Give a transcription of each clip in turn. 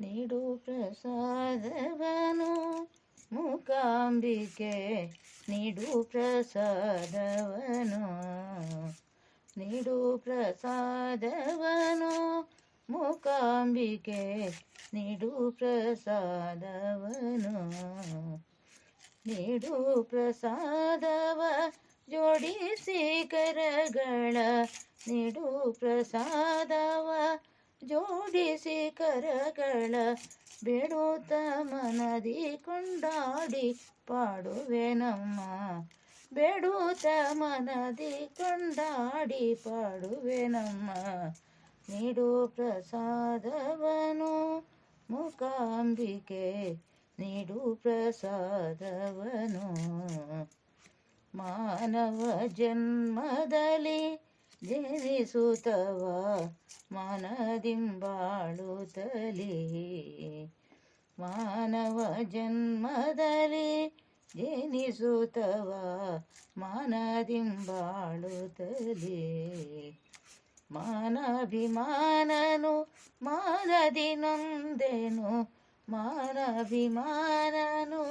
ನೀಡು ಪ್ರಸಾದವನು ಮೂಕಾಂಬಿಕೆ. ನೀಡು ಪ್ರಸಾದವನು ನೀಡು ಪ್ರಸಾದವನು ಮೂಕಾಂಬಿಕೆ. ನೀಡು ಪ್ರಸಾದವನು, ನೀಡು ಪ್ರಸಾದವ ಜೋಡಿಸಿ ಕರಗಳ. ನೀಡು ಪ್ರಸಾದವ ಜೋಡಿಸಿ ಕರಗಳ ಬಿಡುತ್ತ ಮನದಿ ಕೊಂಡಾಡಿ ಪಾಡುವೆ ನಮ್ಮ ಬೇಡುತ್ತ ಮನದಿ ಕೊಂಡಾಡಿ ಪಾಡುವೆ ನಮ್ಮ ನೀಡು ಪ್ರಸಾದವನು ಮುಕಾಂಬಿಕೆ. ನೀಡು ಪ್ರಸಾದವನು ಮಾನವ ಜನ್ಮದಲ್ಲಿ ಜನಿಸುತ್ತವ ಮನದಿಂಬಾಳುತ್ತಲಿ ಮಾನವ ಜನ್ಮದಲ್ಲಿ ಜನಿಸುತ್ತವ ಮಾನದಿಂಬಾಳುತ್ತಲಿ ಮಾನಭಿಮಾನನು ಮಾನದಿ ನೊಂದೆನು ಮಾನಭಿಮಾನನು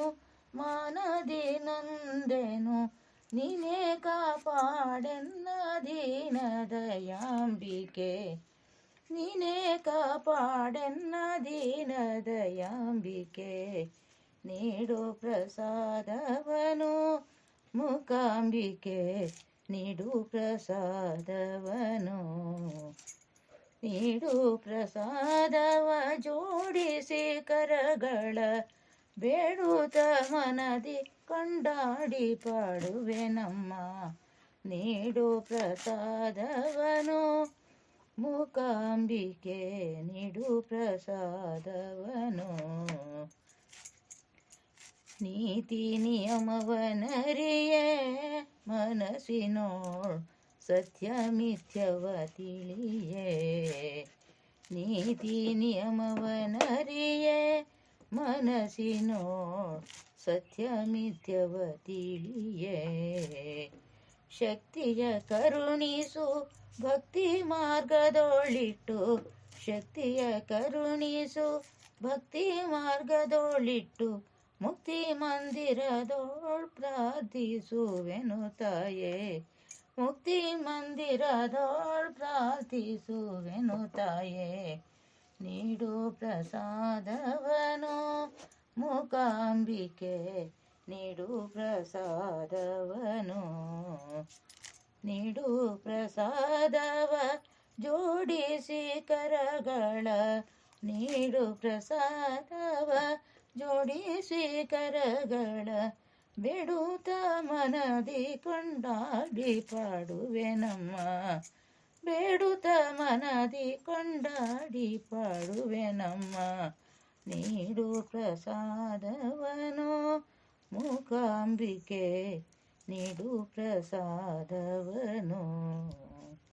ಮಾನದಿ ನೊಂದೆನು ನೀನೇ ಕಾಪಾಡೆನ್ನ ದೀನ ದಯಾಂಬಿಕೆ ನೀನೇ ಕಾಪಾಡೆನ್ನ ದೀನ ದಯಾಂಬಿಕೆ ನೀಡು ಪ್ರಸಾದವನು ಮೂಕಾಂಬಿಕೆ. ನೀಡು ಪ್ರಸಾದವನು, ನೀಡು ಪ್ರಸಾದವ ಜೋಡಿಸಿ ಕರಗಳ ಬೇಡುತ್ತ ಮನದಿ ಕೊಂಡಾಡಿ ಪಾಡುವೆ ನಮ್ಮ ನೀಡು ಪ್ರಸಾದವನು. ಮೂಕಾಂಬಿಕೆ ನೀಡು ಪ್ರಸಾದವನು. ನೀತಿ ನಿಯಮವನರಿಯೇ ಮನಸ್ಸಿನೋಳ್ ಸತ್ಯ ಮಿಥ್ಯವ ತಿಳಿಯೇ. ನೀತಿ ನಿಯಮವನರಿಯೇ ಮನಸ್ಸಿನೋಳ್ ಸತ್ಯ ಮಿಥ್ಯವ ತಿಳಿಯೇ. ಶಕ್ತಿಯ ಕರುಣಿಸು, ಭಕ್ತಿ ಮಾರ್ಗದೋಳಿಟ್ಟು. ಶಕ್ತಿಯ ಕರುಣಿಸು, ಭಕ್ತಿ ಮಾರ್ಗದೋಳಿಟ್ಟು. ಮುಕ್ತಿ ಮಂದಿರದೋಳ್ ಪ್ರಾರ್ಥಿಸುವೆನು ತಾಯೇ. ಮುಕ್ತಿ ಮಂದಿರದೋಳ್ ಪ್ರಾರ್ಥಿಸುವೆನು ತಾಯೇ. ನೀಡು ಪ್ರಸಾದವನು, ಮೂಕಾಂಬಿಕೆ. ನೀಡು ಪ್ರಸಾದವನು. ನೀಡು ಪ್ರಸಾದವ ಜೋಡಿಸಿ ಕರಗಳ. ನೀಡು ಪ್ರಸಾದವ ಜೋಡಿಸಿ ಕರಗಳ. ಬಿಡುತ್ತ ಮನದಿ ಕೊಂಡಾಡಿ ಪಾಡುವೆ ನಮ್ಮ. ಬೇಡುತ್ತ ಮನದಿ ಕೊಂಡಾಡಿ ಪಾಡುವೆ ನಮ್ಮ. ನೀಡು ಪ್ರಸಾದವನು. ಮೂಕಾಂಬಿಕೆ ನೀಡು ಪ್ರಸಾದವನು